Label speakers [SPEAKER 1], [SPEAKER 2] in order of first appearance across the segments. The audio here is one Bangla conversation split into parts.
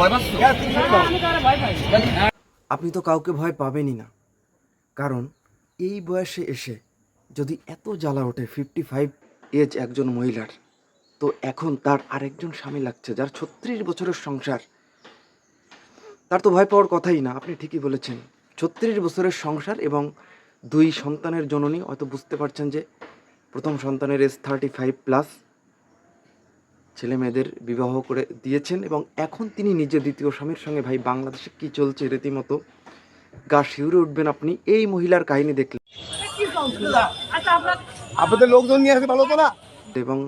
[SPEAKER 1] পাচ্ছ?
[SPEAKER 2] আপনি তো কাউকে ভয় পাবেনই না। কারণ এই বয়সে এসে যদি এত জ্বালা ওঠে ফিফটি ফাইভ এজ একজন মহিলার তো এখন তার আরেকজন স্বামী লাগছে যার ছত্রিশ বছরের সংসার। তার তো ভয় পাওয়ার কথাই না আপনি ঠিকই বলেছেন। ছত্রিশ বছরের সংসার এবং দুই সন্তানের জননী হয়তো বুঝতে পারছেন যে প্রথম সন্তানের এজ থার্টি ফাইভ প্লাস ছেলে মেয়েদের বিবাহ করে দিয়েছেন এবং এখন তিনি নিজে দ্বিতীয় স্বামীর সঙ্গে ভাই বাংলাদেশে কি চলছে রীতিমতো? গা শিউরে উঠবেন আপনি। এই মহিলার কাহিনী দেখলে।
[SPEAKER 1] আপনাদের লোকজন নিয়ে ভালো তো না?
[SPEAKER 2] এবং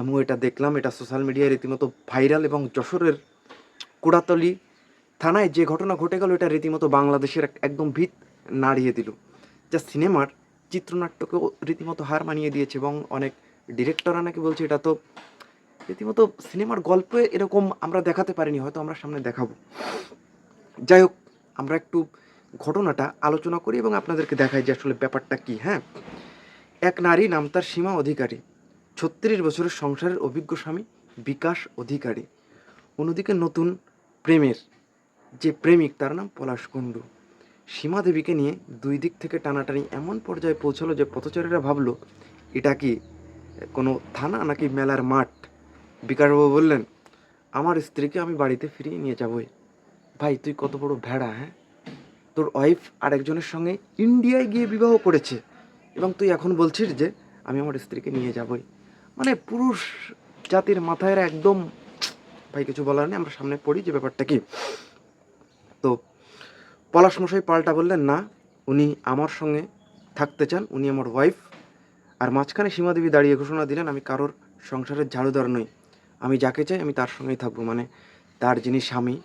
[SPEAKER 2] আমিও এটা দেখলাম এটা সোশ্যাল মিডিয়ায় রীতিমতো ভাইরাল এবং যশোরের কুড়াতলি থানায় যে ঘটনা ঘটে গেল এটা রীতিমতো বাংলাদেশের একদম ভিত নাড়িয়ে দিল। যা সিনেমার চিত্রনাট্যকেও রীতিমতো হার মানিয়ে দিয়েছে এবং অনেক ডিরেক্টররা নাকি বলছে এটা তো রীতিমতো সিনেমার গল্পে এরকম আমরা দেখাতে পারিনি, হয়তো আমরা সামনে দেখাবো। যাই হোক, আমরা একটু ঘটনাটা আলোচনা করি এবং আপনাদেরকে দেখাই যে আসলে ব্যাপারটা কি হ্যাঁ? এক নারী নাম তার সীমা অধিকারী। ছত্রিশ বছরের সংসারের অভিজ্ঞ স্বামী, বিকাশ অধিকারী। অন্যদিকে নতুন প্রেমের যে প্রেমিক, তার নাম পলাশ কুণ্ডু। সীমা দেবীকে নিয়ে দুই দিক থেকে টানাটানি এমন পর্যায়ে পৌঁছালো যে পথচারীরা ভাবলো, এটা কি কোনো থানা নাকি মেলার মাঠ? বিকাশবাবু বললেন, আমার স্ত্রীকে আমি বাড়িতে ফিরিয়ে নিয়ে যাবই। ভাই, তুই কত বড় ভেড়া হ্যাঁ? তোর ওয়াইফ আরেকজনের সঙ্গে ইন্ডিয়ায় গিয়ে বিবাহ করেছে এবং তুই এখন বলছিস যে আমি আমার স্ত্রীকে নিয়ে যাবই। মানে পুরুষ জাতির মাথায় একদম, ভাই, কিছু বলার নেই, আমরা সামনে পড়ি যে ব্যাপারটা কি? তো পলাশ মশাই পাল্টা বললেন, না, উনি আমার সঙ্গে থাকতে চান, উনি আমার ওয়াইফ আর মাঝখানে সীমাদেবী দাঁড়িয়ে ঘোষণা দিলেন, আমি কারোর সংসারের ঝাড়ুদার নই। আমি যাকে চাই আমি তার সঙ্গেই থাকব। মানে তার যিনি স্বামী,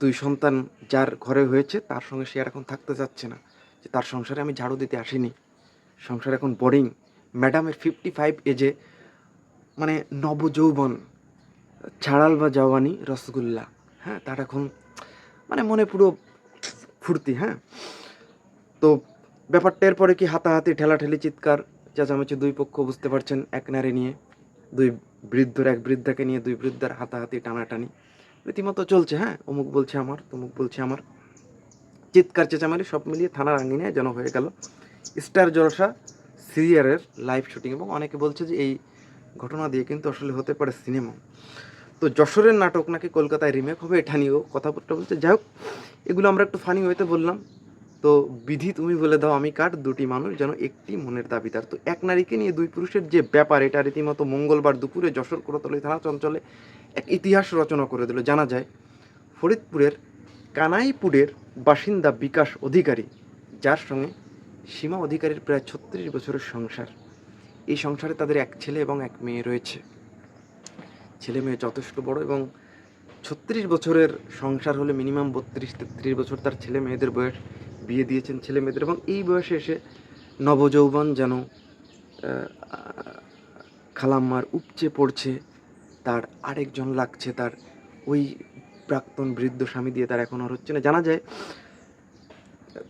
[SPEAKER 2] দুই সন্তান যার ঘরে হয়েছে, তার সঙ্গে সে আর এখন থাকতে চাচ্ছে না। যে তার সংসারে আমি ঝাড়ু দিতে আসিনি। সংসার এখন বোরিং ম্যাডামের ফিফটি ফাইভ এজে মানে নবযৌবন, ছাড়াল বা জওয়ানি রসগোল্লা। হ্যাঁ তার এখন মানে মনে পুরো ফুর্তি হ্যাঁ। তো ব্যাপারটা এরপরে কি হাতাহাতি, ঠেলাঠেলি, চিৎকার, চেঁচামেচি দুই পক্ষ বুঝতে পারছেন এক নারী নিয়ে, দুই বৃদ্ধর এক বৃদ্ধাকে নিয়ে দুই বৃদ্ধার হাতাহাতি টানাটানি। রীতিমতো চলছে হ্যাঁ? অমুক বলছে আমার, তমুক বলছে আমার। চিৎকার চেঁচামেচি সব মিলিয়ে থানার আঙ্গিনায় যেন হয়ে গেল। স্টার জলসা সিরিয়ালের লাইভ শুটিং এবং অনেকে বলছে যে এই ঘটনা দিয়ে কিন্তু আসলে হতে পারে সিনেমা। তো যশোরের নাটক নাকি কলকাতায় রিমেক হবে, এটা নিয়েও কথাবার্তা বলছে। যাই হোক, এগুলো আমরা একটু ফানি হইতে বললাম। তো বিধি তুমি বলে দাও, আমি কার? দুটি মানুষ যেন একটি মনের দাবিদার। তো এক নারীকে নিয়ে দুই পুরুষের যে ব্যাপার, এটা রীতিমতো মঙ্গলবার দুপুরে যশোর করতলি থানা চঞ্চলে এক ইতিহাস রচনা করে দিল। জানা যায়, ফরিদপুরের কানাইপুরের বাসিন্দা বিকাশ অধিকারী, যার সঙ্গে সীমা অধিকারীর প্রায় ছত্রিশ বছরের সংসার। এই সংসারে তাদের এক ছেলে এবং এক মেয়ে রয়েছে। ছেলে মেয়ে যথেষ্ট বড় এবং ছত্রিশ বছরের সংসার হলে মিনিমাম বত্রিশ তেত্রিশ বছর তার ছেলে মেয়েদের বয়স বিয়ে দিয়েছেন ছেলে মেয়েদের এবং এই বয়সে এসে নবযৌবন যেন খালাম্মার উপচে পড়ছে, তার আরেকজন লাগছে, তার ওই প্রাক্তন বৃদ্ধ স্বামী দিয়ে তার এখন আর হচ্ছে না। জানা যায়,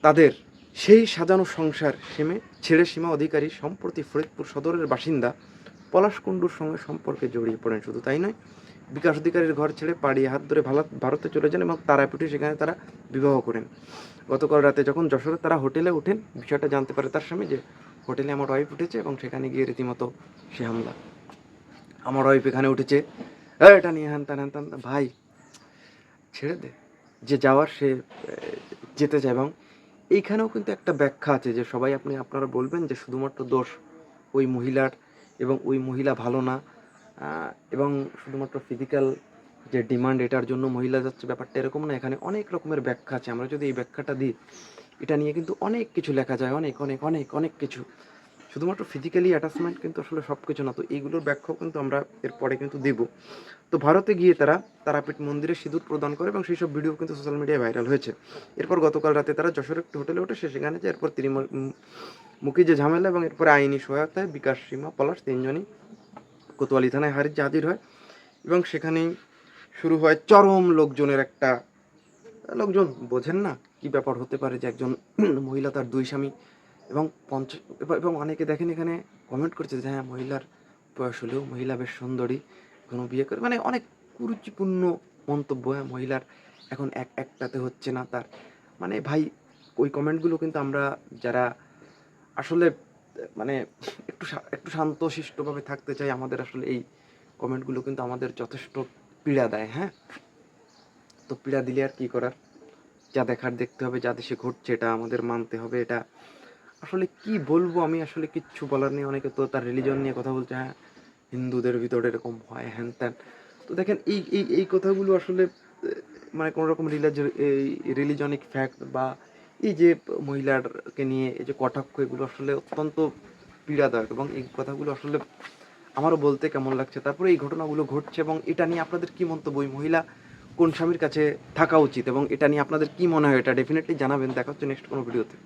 [SPEAKER 2] তাদের সেই সাজানো সংসার সেমে, ছেড়ে সীমা অধিকারী সম্প্রতি ফরিদপুর সদরের বাসিন্দা পলাশ কুণ্ডুর সঙ্গে সম্পর্কে জড়িয়ে পড়েন। শুধু তাই নয় বিকাশ অধিকারীর ঘর ছেড়ে পাড়িয়ে হাত ধরে ভারত চলে যান এবং তারাপীঠে সেখানে তারা বিবাহ করেন। গতকাল রাতে যখন যশোরে তারা হোটেলে ওঠেন বিষয়টা জানতে পারে তার স্বামী যে হোটেলে আমার ওয়াইফ উঠেছে এবং সেখানে গিয়ে রীতিমতো সে হামলা। আমার ওয়াইফ এখানে উঠেছে। "এ, এটা নিয়ে হ্যান ত্যান হ্যান ভাই ছেড়ে দে। যে যাওয়ার সে যেতে চায় এবং এইখানেও কিন্তু একটা ব্যাখ্যা আছে যে সবাই আপনি আপনারা বলবেন যে শুধুমাত্র দোষ ওই মহিলার এবং ওই মহিলা ভালো না। এবং শুধুমাত্র ফিজিক্যাল যে ডিমান্ড এটার জন্য মহিলা যাচ্ছে ব্যাপারটা এরকম না, এখানে অনেক রকমের ব্যাখ্যা আছে। আমরা যদি এই ব্যাখ্যাটা দিই, এটা নিয়ে কিন্তু অনেক কিছু লেখা যায়, অনেক অনেক অনেক অনেক কিছু। শুধুমাত্র ফিজিক্যালি অ্যাটাচমেন্ট কিন্তু আসলে সব কিছু না, তো এইগুলোর ব্যাখ্যাও কিন্তু আমরা এরপরে কিন্তু দেব। তো ভারতে গিয়ে তারা তারাপীঠ মন্দিরে সিঁদুর প্রদান করে এবং সেই সব ভিডিও কিন্তু সোশ্যাল মিডিয়ায় ভাইরাল হয়েছে। এরপর গতকাল রাতে তারা যশোর একটি হোটেলে ওঠে সে সেখানে যায় এরপর ত্রিমুখী মুখী যে ঝামেলা এবং এরপরে আইনি সহায়তায় বিকাশ সীমা, পলাশ তিনজনই কোতোয়ালি থানায় হারিয়ে হাজির হয় এবং সেখানেই শুরু হয় চরম লোকজনের একটা, লোকজন বোঝেন না কি ব্যাপার হতে পারে যে একজন মহিলা তার দুই স্বামী এবং পঞ্চ, এবং অনেকে দেখেন এখানে কমেন্ট করছে যে হ্যাঁ মহিলার বয়স হলেও মহিলা বেশ সুন্দরী, কোনো বিয়ে করে মানে অনেক কুরুচিপূর্ণ মন্তব্য হ্যাঁ মহিলার এখন এক, একটাতে হচ্ছে না তার। মানে ভাই, ওই কমেন্টগুলো কিন্তু আমরা যারা আসলে মানে একটু একটু শান্তশিষ্টভাবে থাকতে চাই, আমাদের আসলে এই কমেন্টগুলো কিন্তু আমাদের যথেষ্ট পীড়া দেয় হ্যাঁ? তো পীড়া দিলে আর কি করার? যা দেখার দেখতে হবে, যা দেশে ঘটছে, এটা আমাদের মানতে হবে, এটা আসলে কি বলব আমি আসলে কিচ্ছু বলার নেই। অনেকে তো তার রিলিজন নিয়ে কথা বলছে হ্যাঁ? হিন্দুদের ভিতরে এরকম হয় হ্যান ত্যান। তো দেখেন, এই এই এই কথাগুলো আসলে মানে কোনো রকম রিলিজ এই রিলিজনিক ফ্যাক্ট বা এই যে মহিলারকে নিয়ে এই যে কটাক্ষ, এগুলো আসলে অত্যন্ত পীড়াদায়ক এবং এই কথাগুলো আসলে আমারও বলতে কেমন লাগছে। তারপরে এই ঘটনাগুলো ঘটছে এবং এটা নিয়ে আপনাদের কি মন্তব্য? ওই মহিলা কোন স্বামীর কাছে থাকা উচিত এবং এটা নিয়ে আপনাদের কি মনে হয়? এটা ডেফিনেটলি জানাবেন। দেখা হচ্ছে নেক্সট কোনো ভিডিওতে